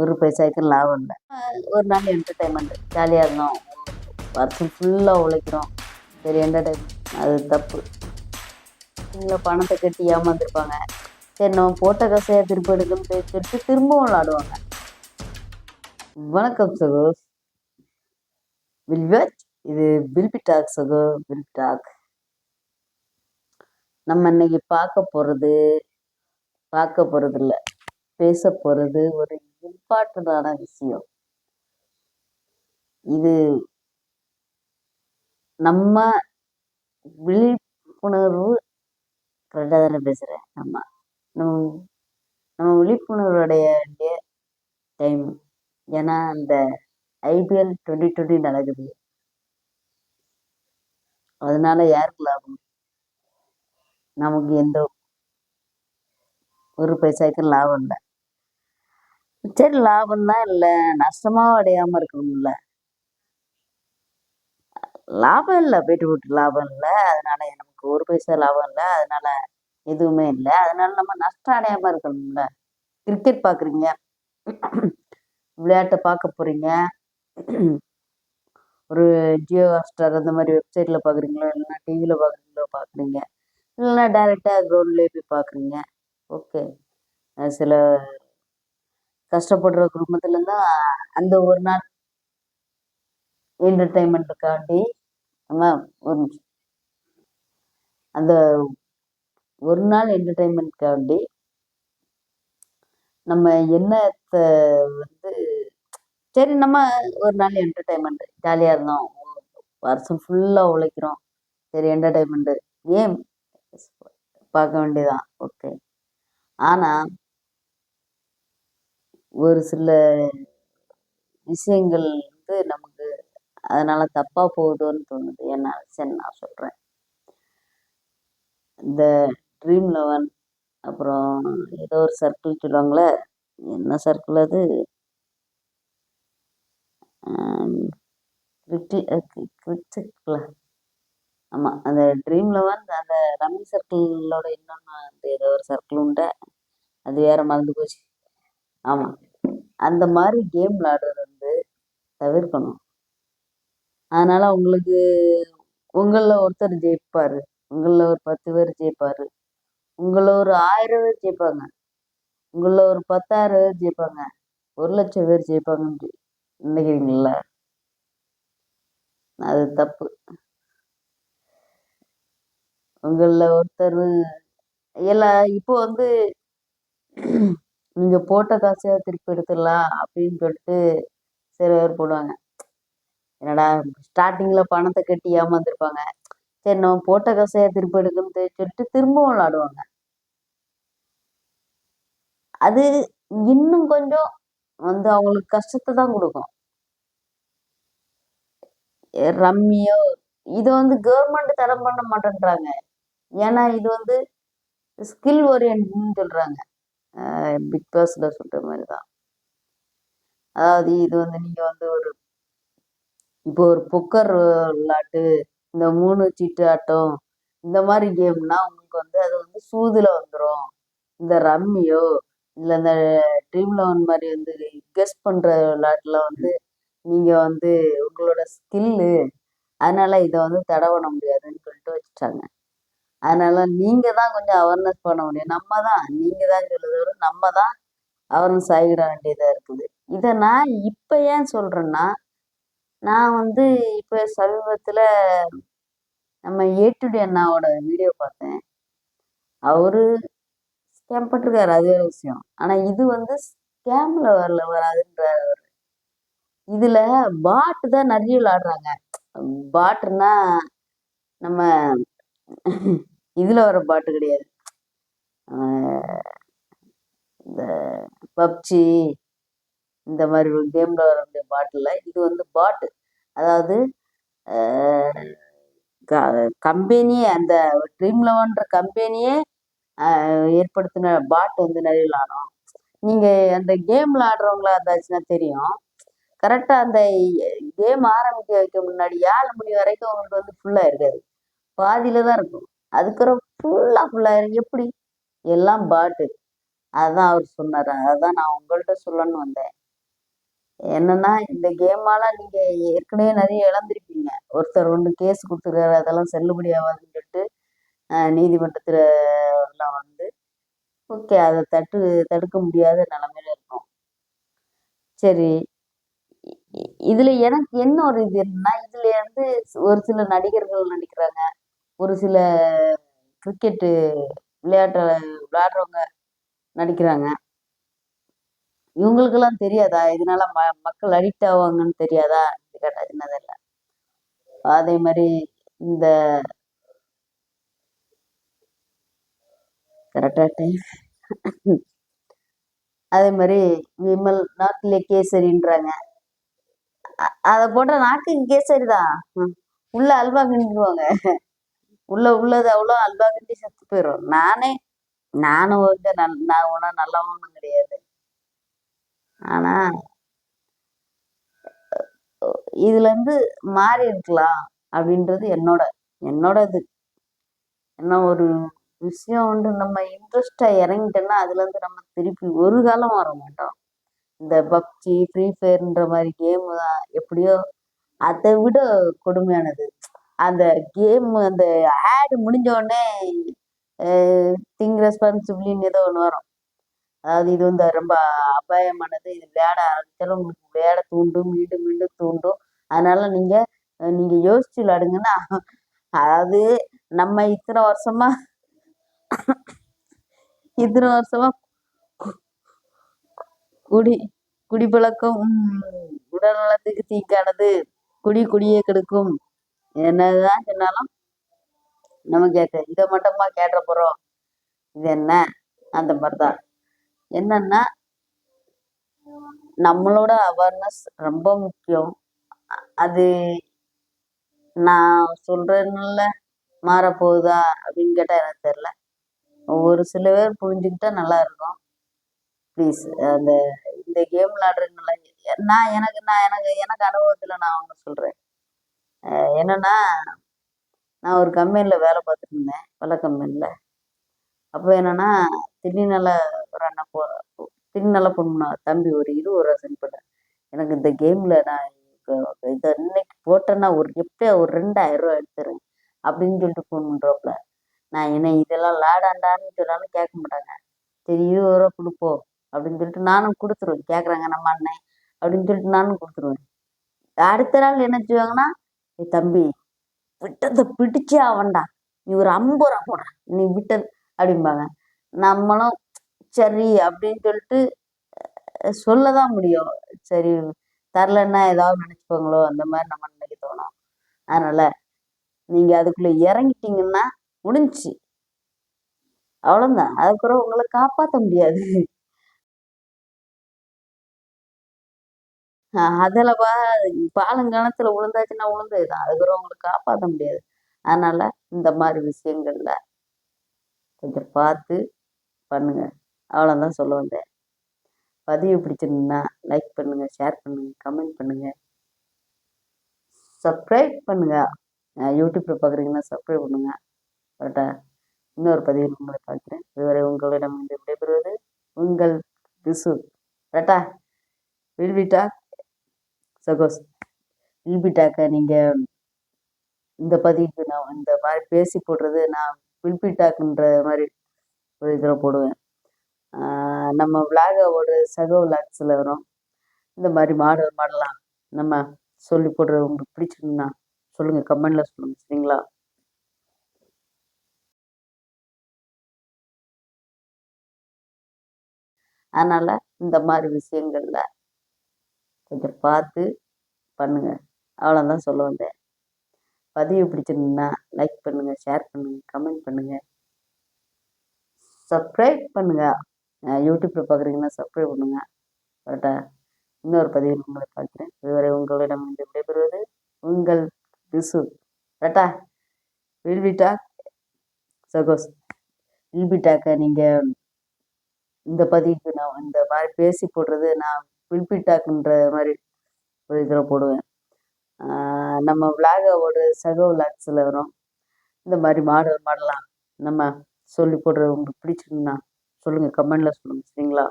ஒரு பைசாய்க்கு லாபம் இல்லை. ஒரு நாள் என்டர்டைன்மெண்ட் ஜாலியாக இருந்தோம். வருஷம் ஃபுல்லாக உழைக்கிறோம். சரி என்டர்டைன்மெண்ட் அது தப்பு. இவங்க பணத்தை கட்டி ஏமாந்துருப்பாங்க சரி நம்ம போட்ட காசையாக திருப்பி எடுக்கணும்னு சொல்லிட்டு திரும்பவும் விளாடுவாங்க. வணக்கம் சகோஸ் வில்வெட் இது வில்பி டாக் சகோ. வில்பி டாக் நம்ம இன்னைக்கு பார்க்க போகிறது பார்க்க போகிறது இல்லை பேச போகிறது ஒரு இம்பார்ட்டண்டான விஷயம். இது நம்ம விழிப்புணர்வு கரெக்டாக தானே பேசுகிறேன் நம்ம நம்ம நம்ம விழிப்புணர்வுடைய டைம். ஏன்னா அந்த ஐபிஎல் டுவெண்ட்டி டுவெண்ட்டி நடக்குது. அதனால யாருக்கு லாபம்? நமக்கு எந்த ஒரு பைசாக்கும் லாபம் இல்லை. சரி லாபம் தான் இல்லை. நஷ்டமாக அடையாமல் இருக்கணும்ல. லாபம் இல்லை. போயிட்டு போட்டு லாபம் இல்லை. அதனால நமக்கு ஒரு பைசா லாபம் இல்லை. அதனால எதுவுமே இல்லை. அதனால நம்ம நஷ்டம் அடையாமல் இருக்கணும்ல. கிரிக்கெட் பார்க்குறீங்க விளையாட்டை பார்க்க போகிறீங்க ஒரு ஜியோ ஹாட்ஸ்டார் அந்த மாதிரி வெப்சைட்டில் பார்க்குறீங்களோ இல்லைன்னா டிவியில் பார்க்குறீங்களோ பார்க்குறீங்க இல்லைன்னா டேரெக்டாக க்ரௌண்ட்லேயே போய் பார்க்குறீங்க ஓகே சில கஷ்டப்படுற குடும்பத்துல தான் அந்த ஒரு நாள் என்டர்டைன்மெண்ட்டுக்காண்டி நம்ம ஒரு நிமிஷம். அந்த ஒரு நாள் என்டர்டைன்மெண்ட்காண்டி நம்ம என்னத்தை வந்து சரி நம்ம ஒரு நாள் என்டர்டைன்மெண்ட் ஜாலியாக இருந்தோம். வருஷம் ஃபுல்லாக உழைக்கிறோம். சரி என்டர்டைன்மெண்ட்டு ஏன் பார்க்க வேண்டியதான் ஓகே ஆனால் ஒரு சில விஷயங்கள் வந்து நமக்கு அதனால தப்பாக போகுதோன்னு தோணுது. என்ன சரி நான் சொல்கிறேன் இந்த ட்ரீம் லெவன் அப்புறம் ஏதோ ஒரு சர்க்கிள் சொல்லுவாங்களே என்ன சர்க்கிள் அது? கிரிட்டிக்கல் ஆமாம் அந்த ட்ரீம் லெவன் அந்த ரம்மி சர்க்கிளோட இன்னொன்று அந்த ஏதோ ஒரு சர்க்கிள் உண்டு. அது வேற மறந்து போச்சு. ஆமாம் அந்த மாதிரி கேம் விளாடுறது வந்து தவிர்க்கணும். அதனால் உங்களுக்கு உங்களில் ஒருத்தர் ஜெயிப்பார். உங்களில் ஒரு பத்து பேர் ஜெயிப்பார். உங்களில் ஒரு ஆயிரம் பேர் ஜெயிப்பாங்க. உங்களில் ஒரு பத்தாயிரம் பேர் ஜெயிப்பாங்க. ஒரு லட்சம் பேர் ஜெயிப்பாங்கன்னு நினைக்கிறீங்களா? அது தப்பு. உங்களில் ஒருத்தர் எல்லா இப்போ வந்து நீங்கள் போட்ட காசையாக திருப்பி எடுத்துடலாம் அப்படின்னு சொல்லிட்டு சில பேர் போடுவாங்க. என்னடா ஸ்டார்டிங்கில் பணத்தை கட்டி ஏமாந்துருப்பாங்க. சரி நம்ம போட்ட காசையை திருப்பி எடுக்கணும்னு சொல்லிட்டு திரும்பவும் விளாடுவாங்க. அது இன்னும் கொஞ்சம் வந்து அவங்களுக்கு கஷ்டத்தை தான் கொடுக்கும். ரம்மியோ இதை வந்து கவர்மெண்ட் தரம் பண்ண மாட்டேன்றாங்க. ஏன்னா இது வந்து ஸ்கில் ஓரியன்ட்னு சொல்கிறாங்க பிக் பாஸில் சொல்கிற மாதிரி தான் அதாவது இது வந்து நீங்கள் வந்து ஒரு இப்போ ஒரு புக்கர் விளாட்டு இந்த மூணு சீட்டு ஆட்டம் இந்த மாதிரி கேம்னா உங்களுக்கு வந்து அது வந்து சூதில் வந்துடும் இந்த ரம்மியோ இல்லை இந்த ட்ரீம் லெவன் மாதிரி வந்து கெஸ் பண்ணுற விளாட்டில் வந்து நீங்கள் வந்து உங்களோட ஸ்கில்லு அதனால் இதை வந்து தடை பண்ண முடியாதுன்னு சொல்லிட்டு வச்சுட்டாங்க. அதனால் நீங்கள் தான் கொஞ்சம் அவேர்னஸ் பண்ண முடியும். நம்ம தான் நீங்கள் தான் சொல்லுறது நம்ம தான் அவேர்னஸ் ஆகிட வேண்டியதாக இருக்குது. இதை நான் இப்போ ஏன் சொல்கிறேன்னா நான் வந்து இப்போ சமீபத்தில் நம்ம ஏட்டுடி அண்ணாவோட வீடியோ பார்த்தேன். அவரு ஸ்கேம் பண்ணிருக்காரு அது விஷயம். ஆனால் இது வந்து ஸ்கேமில் வரல வராதுன்றார் அவர். இதில் பாட்டு தான் நிறைய விளாடுறாங்க பாட்டுன்னா நம்ம இதில் வர பாட்டு கிடையாது. இந்த பப்ஜி இந்த மாதிரி ஒரு கேமில் வரக்கூடிய பாட்டில் இது வந்து பாட்டு. அதாவது கம்பெனியே அந்த ட்ரீம் லெவன்ற கம்பெனியே ஏற்படுத்தின பாட்டு வந்து நிறைய விளாடும் நீங்கள் அந்த கேம் விளாடுறவங்களா இருந்தாச்சுன்னா தெரியும். கரெக்டாக அந்த கேம் ஆரம்பிக்க வைக்க முன்னாடி ஏழு மணி வரைக்கும் உங்களுக்கு வந்து ஃபுல்லாக இருக்காது. பாதியில் தான் இருக்கும். அதுக்கப்புறம் ஃபுல்லாக ஃபுல்லாக எப்படி எல்லாம் பாட்டு. அதுதான் அவர் சொன்னார். அதான் நான் உங்கள்கிட்ட சொல்லணும்னு வந்தேன். என்னன்னா இந்த கேமால நீங்க ஏற்கனவே நிறைய இழந்திருப்பீங்க. ஒருத்தர் ஒன்று கேஸ் கொடுத்துருக்காரு அதெல்லாம் செல்லுபடி ஆகாதுன்னு சொல்லிட்டு நீதிமன்றத்தில் எல்லாம் வந்து ஓகே அதை தட்டு தடுக்க முடியாத நிலமையில இருக்கும். சரி. இதுல எனக்கு என்ன ஒரு இது என்னன்னா இதுல வந்து ஒரு சில நடிகர்கள் நடிக்கிறாங்க. ஒரு சில கிரிக்கெட்டு விளையாட்டு விளையாடுறவங்க நடிக்கிறாங்க. இவங்களுக்கெல்லாம் தெரியாதா? இதனால ம மக்கள் அடிக்ட் ஆவாங்கன்னு தெரியாதா? கேட்டால் சின்னதில்லை அதே மாதிரி இந்த கரெக்டாக டைம் அதே மாதிரி விமல் நாக்கிலே கேசரின்றாங்க. அதை போட்டால் நாக்கு கேசரி தான் உள்ள அல்வா கிண்டிடுவாங்க உள்ள உள்ளது அவ்வளோ அல்வா கட்டி செத்து போயிடும் நானே நானும் வந்து நல் நான் ஒன்றும் நல்லவனும் கிடையாது. ஆனா இதுலேருந்து மாறி இருக்கலாம் அப்படின்றது என்னோட என்னோட இது. என்ன ஒரு விஷயம் வந்து நம்ம இன்ட்ரெஸ்டாக இறங்கிட்டோம்னா அதுலேருந்து நம்ம திருப்பி ஒரு காலம் வர மாட்டோம். இந்த பப்ஜி ஃப்ரீ ஃபயர்ன்ற மாதிரி கேமு தான் எப்படியோ அதை விட கொடுமையானது. அந்த கேம் அந்த ஆடு முடிஞ்ச உடனே திங் ரெஸ்பான்சிபிலின்னு ஏதோ ஒன்று வரும். அதாவது இது வந்து ரொம்ப அபாயமானது. இது விளையாட ஆரம்பித்தாலும் உங்களுக்கு விளையாட தூண்டும் மீண்டும் மீண்டும் தூண்டும். அதனால நீங்கள் நீங்கள் யோசிச்சு விளையாடுங்கன்னா அதாவது நம்ம இத்தனை வருஷமா இத்தனை வருஷமா குடி குடிப்பழக்கம் உடல் நலத்துக்கு தீக்கானது குடி குடியே கெடுக்கும். என்னதான் சொன்னாலும் நம்ம கேட்க இதை மட்டுமா கேட்ட போகிறோம் இது என்ன? அந்த மாதிரி தான் என்னன்னா நம்மளோட அவேர்னஸ் ரொம்ப முக்கியம். அது நான் சொல்றேன்னுல மாறப்போகுதா அப்படின்னு கேட்டால் எனக்கு தெரில ஒரு சில பேர் புரிஞ்சுக்கிட்டா நல்லா இருக்கும். ப்ளீஸ் அந்த இந்த கேம் விளாடுறதுனால நான் எனக்கு நான் எனக்கு எனக்கு அனுபவத்தில் நான் ஒன்று சொல்கிறேன் என்னென்னா நான் ஒரு கம்பெனியில் வேலை பார்த்துட்ருந்தேன் இருந்தேன் கம்பெனியில் அப்போ என்னென்னா திடீர்னால ஒரு அண்ணன் போ திடீர்னால பொண்ணு தம்பி ஒரு இருபது ரூபா சென்ட் பண்ணேன் எனக்கு இந்த கேமில் நான் இதை இன்னைக்கு போட்டேன்னா ஒரு எப்படியா ஒரு ரெண்டாயிரம் ரூபா எடுத்துறேன் அப்படின்னு சொல்லிட்டு ஃபோன் பண்ணுறோம்ல நான் என்ன இதெல்லாம் லாடாண்டான்னு சொன்னாலும் கேட்க மாட்டாங்க. சரி இருபது ரூபா கொடுப்போம் அப்படின்னு சொல்லிட்டு நானும் கொடுத்துருவேன். கேட்குறாங்க நம்ம அண்ணன் அப்படின்னு சொல்லிட்டு நானும் கொடுத்துருவேன். அடுத்த நாள் என்ன செய்வாங்கன்னா தம்பி விட்டதை பிடிச்சே ஆவண்டா. நீ ஒரு ஐம்பது ரூபா போடுற நீ விட்டது அப்படிம்பாங்க. நம்மளும் சரி அப்படின்னு சொல்லிட்டு சொல்ல தான் முடியும். சரி தரலன்னா ஏதாவது நினச்சிப்பாங்களோ அந்த மாதிரி நம்ம நினைக்க தோணும். அதனால் நீங்கள் அதுக்குள்ளே இறங்கிட்டீங்கன்னா முடிஞ்சிச்சு. அவ்வளோதான் அதுக்கப்புறம் உங்களை காப்பாற்ற முடியாது. அதில் பா பாலங்காலத்தில் விழுந்தாச்சுன்னா விழுந்தது தான் உங்களை காப்பாற்ற முடியாது. அதனால் இந்த மாதிரி விஷயங்களில் கொஞ்சம் பார்த்து பண்ணுங்க. அவ்வளோதான் சொல்ல வந்தேன். பதிவு பிடிச்சிருந்தா லைக் பண்ணுங்கள் ஷேர் பண்ணுங்கள் கமெண்ட் பண்ணுங்கள் சப்ஸ்கிரைப் பண்ணுங்கள் யூடியூப்பில் பார்க்குறீங்கன்னா சப்ஸ்கிரைப் பண்ணுங்கள் கரெக்டா? இன்னொரு பதிவில் உங்களை பார்க்குறேன். இதுவரை உங்களிடம் வந்து விடைபெறுவது உங்கள் திசு கரெக்டா? விடுவிட்டா சகோஸ் வில்பிட்டாக்க நீங்கள் இந்த பதிவு நான் இந்த மாதிரி பேசி போடுறது நான் வில்பிட்டாக்குன்ற மாதிரி ஒரு இதில் போடுவேன். நம்ம விளாகோட சகோ விளாக்ஸில் வரும். இந்த மாதிரி மாடல் மாடலாம் நம்ம சொல்லி போடுறது உங்களுக்கு பிடிச்சிருந்தா சொல்லுங்கள் கமெண்டில் சொல்லுங்கள் சரிங்களா? அதனால் இந்த மாதிரி விஷயங்களில் கொஞ்சம் பார்த்து பண்ணுங்கள் அவ்வளோதான் சொல்ல வந்தேன். பதிவு பிடிச்சிருந்தா லைக் பண்ணுங்கள் ஷேர் பண்ணுங்கள் கமெண்ட் பண்ணுங்கள் சப்ஸ்கிரைப் பண்ணுங்கள் யூடியூப்பில் பார்க்குறீங்கன்னா சப்ஸ்கிரைப் பண்ணுங்கள் கரெக்டாக இன்னொரு பதிவில் உங்களை பார்க்குறேன். இதுவரை உங்களிடம் வந்து விடைபெறுவது உங்கள் திசு கரெக்டா வில்விட்டா சகோஸ் வில்பிட்டாக்க நீங்கள் இந்த பதிவுக்கு நான் இந்த மாதிரி பேசி போடுறது நான் வில்பிட்டாக்குன்ற மாதிரி ஒரு இதில் போடுவேன். நம்ம விளாகோட சக விளாக்ஸில் வரும். இந்த மாதிரி மாடல் மாடலாம் நம்ம சொல்லி போடுறது உங்களுக்கு பிடிச்சிருந்தா சொல்லுங்கள் கமெண்டில் சொல்லுங்கள் சரிங்களா?